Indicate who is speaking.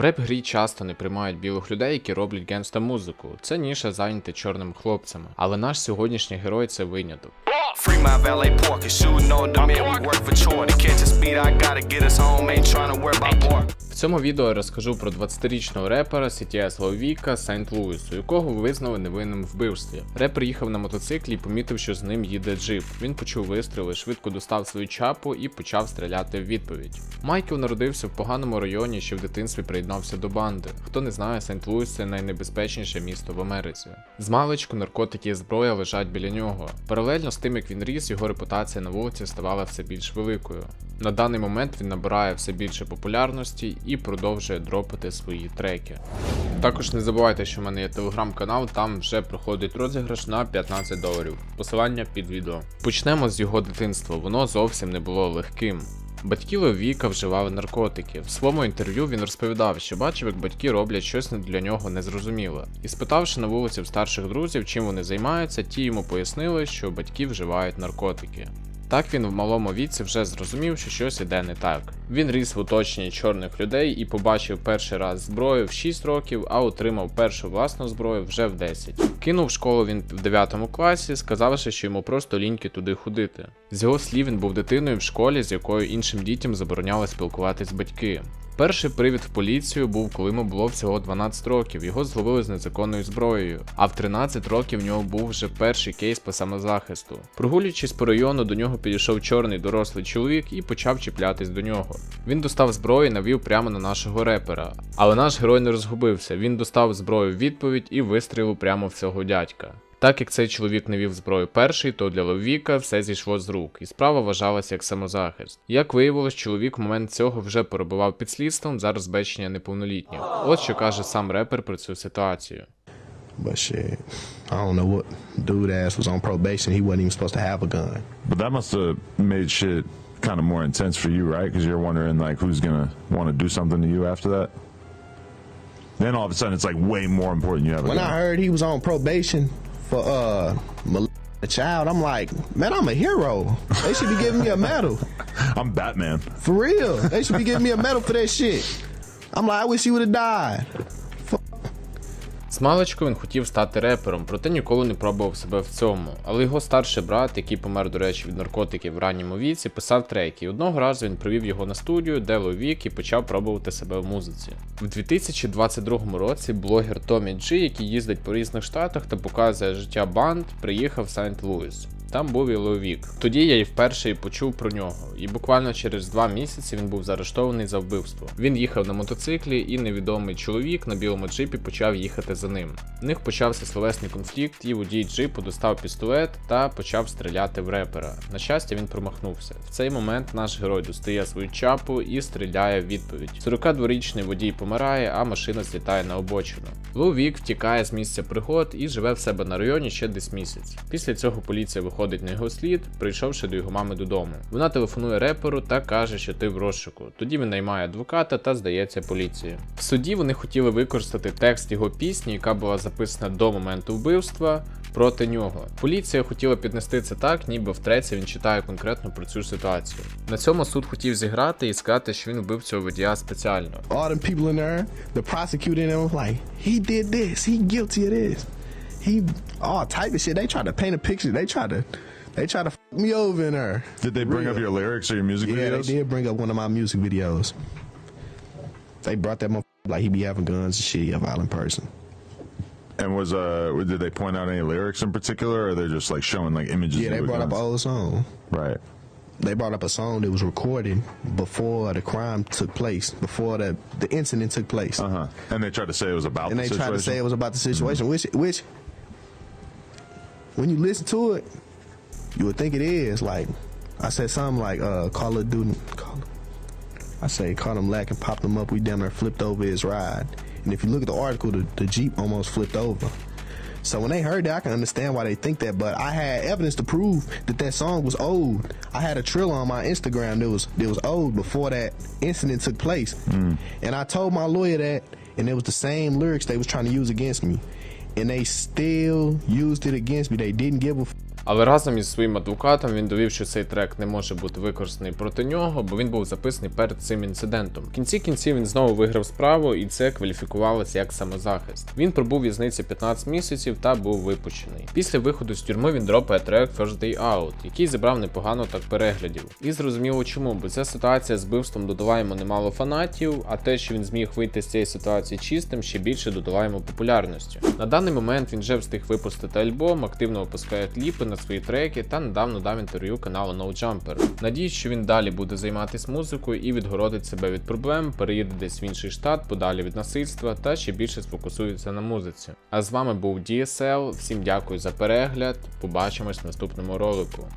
Speaker 1: Реп-грі часто не приймають білих людей, які роблять генста музику. Це ніша зайнята чорними хлопцями. Але наш сьогоднішній герой це виняток.
Speaker 2: Free my.
Speaker 1: Цьому відео я розкажу про 20-річного репера CTS Ловіка Сент Луісу, якого визнали невинним вбивстві. Репер їхав на мотоциклі і помітив, що з ним їде джип. Він почув вистріли, швидко достав свою чапу і почав стріляти в відповідь. Майкл народився в поганому районі, ще в дитинстві приєднався до банди. Хто не знає, Сент Луіс це найнебезпечніше місто в Америці. З маличку наркотики і зброя лежать біля нього. Паралельно з тим, як він ріс, його репутація на вулиці ставала все більш великою. На даний момент він набирає все більше популярності і продовжує дропати свої треки. Також не забувайте, що в мене є телеграм-канал, там вже проходить розіграш на 15 доларів. Посилання під відео. Почнемо з його дитинства, воно зовсім не було легким. Батьки Левіка вживали наркотики. В своєму інтерв'ю він розповідав, що бачив, як батьки роблять щось для нього незрозуміле. І спитавши на вулиці в старших друзів, чим вони займаються, ті йому пояснили, що батьки вживають наркотики. Так він в малому віці вже зрозумів, що щось іде не так. Він ріс в оточенні чорних людей і побачив перший раз зброю в 6 років, а отримав першу власну зброю вже в 10. Кинув школу він в 9 класі, сказавши, що йому просто ліньки туди ходити. З його слів він був дитиною в школі, з якою іншим дітям забороняли спілкуватись батьки. Перший привід в поліцію був, коли йому було всього 12 років. Його зловили з незаконною зброєю. А в 13 років в нього був вже перший кейс по самозахисту. Прогулюючись по району, до нього підійшов чорний дорослий чоловік і почав чіплятись до нього. Він достав зброю і навів прямо на нашого репера. Але наш герой не розгубився. Він достав зброю в відповідь і вистрілив прямо в цього дядька. Так як цей чоловік не вів зброю перший, то для Ловіка все зійшло з рук, і справа вважалася як самозахист. Як виявилось, чоловік в момент цього вже перебував під слідством за розбещення неповнолітніх. От що каже сам репер про цю ситуацію.
Speaker 3: But shit, I don't know what dude ass was on probation. He wasn't even supposed to have a gun.
Speaker 4: But that must have made shit kind of more intense for you, right? Because you're wondering like who's gonna want to do something to you after that. Then all of a sudden it's like way more important you have a
Speaker 3: When
Speaker 4: gun.
Speaker 3: I heard he was on probation for uh a child, I'm like, man, I'm a hero. They should be giving me a medal.
Speaker 4: I'm Batman.
Speaker 3: For real. They should be giving me a medal for that shit. I'm like, I wish you would have died.
Speaker 1: Смалечко він хотів стати репером, проте ніколи не пробував себе в цьому. Але його старший брат, який помер, до речі, від наркотиків в ранньому віці, писав треки. Одного разу він привів його на студію, де Ловік і почав пробувати себе в музиці. В 2022 році блогер Томі Джі, який їздить по різних штатах та показує життя банд, приїхав в Сент-Луіс. Там був і Ловік. Тоді я і вперше і почув про нього. І буквально через два місяці він був заарештований за вбивство. Він їхав на мотоциклі, і невідомий чоловік на білому джипі почав їхати за ним. В них почався словесний конфлікт, і водій джипу достав пістолет та почав стріляти в репера. На щастя, він промахнувся. В цей момент наш герой достає свою чапу і стріляє в відповідь. 42-річний водій помирає, а машина злітає на обочину. Ловік втікає з місця пригод і живе в себе на районі ще десь місяць. Після цього поліція виходить на його слід, прийшовши до його мами додому. Вона телефонує реперу та каже, що ти в розшуку. Тоді він наймає адвоката та здається поліції. В суді вони хотіли використати текст його пісні, яка була записана до моменту вбивства. Проти нього поліція хотіла піднести це так, ніби втретє він читає конкретно про цю ситуацію. На цьому суд хотів зіграти і сказати, що він вбив цього водія спеціально.
Speaker 3: All them people in there, the prosecutor them was like, he did this, he guilty of this. He all type of shit. They tried to paint a picture. They tried to they tried to f- me over in there.
Speaker 4: Did they bring
Speaker 3: Real.
Speaker 4: up your lyrics or your music
Speaker 3: Yeah,
Speaker 4: videos?
Speaker 3: they did bring up one of my music videos. They brought that motherfucker like he be having guns and shit, a violent person.
Speaker 4: And was uh did they point out any lyrics in particular or they're just like showing like images
Speaker 3: Yeah, they
Speaker 4: the
Speaker 3: brought up an
Speaker 4: guns?
Speaker 3: old song.
Speaker 4: Right.
Speaker 3: They brought up a song that was recorded before the crime took place, before the the incident took place.
Speaker 4: Uh-huh. And they tried to say it was about
Speaker 3: and
Speaker 4: the
Speaker 3: they
Speaker 4: situation.
Speaker 3: tried to say it was about the situation, which which when you listen to it, you would think it is. Like I said something like uh Call of Duty call I say caught him lacking, popped him up, we down there flipped over his ride. And if you look at the article, the, the Jeep almost flipped over. So when they heard that, I can understand why they think that. But I had evidence to prove that that song was old. I had a trill on my Instagram that was that was old before that incident took place, and I told my lawyer that, and it was the same lyrics they was trying to use against me, and they still used it against me. They didn't give a. F-
Speaker 1: Але разом із своїм адвокатом він довів, що цей трек не може бути використаний проти нього, бо він був записаний перед цим інцидентом. В кінці кінців він знову виграв справу, і це кваліфікувалося як самозахист. Він пробув в'язниці 15 місяців та був випущений. Після виходу з тюрми він дропає трек First Day Out, який зібрав непогано так переглядів. І зрозуміло чому, бо ця ситуація з вбивством додала йому немало фанатів, а те, що він зміг вийти з цієї ситуації чистим, ще більше додала йому популярності. На даний момент він вже встиг випустити альбом, активно випускає кліпи на свої треки та недавно дав інтерв'ю каналу No Jumper. Надіюсь, що він далі буде займатися музикою і відгородить себе від проблем, переїде десь в інший штат, подалі від насильства та ще більше сфокусується на музиці. А з вами був DSL, всім дякую за перегляд. Побачимось в наступному ролику.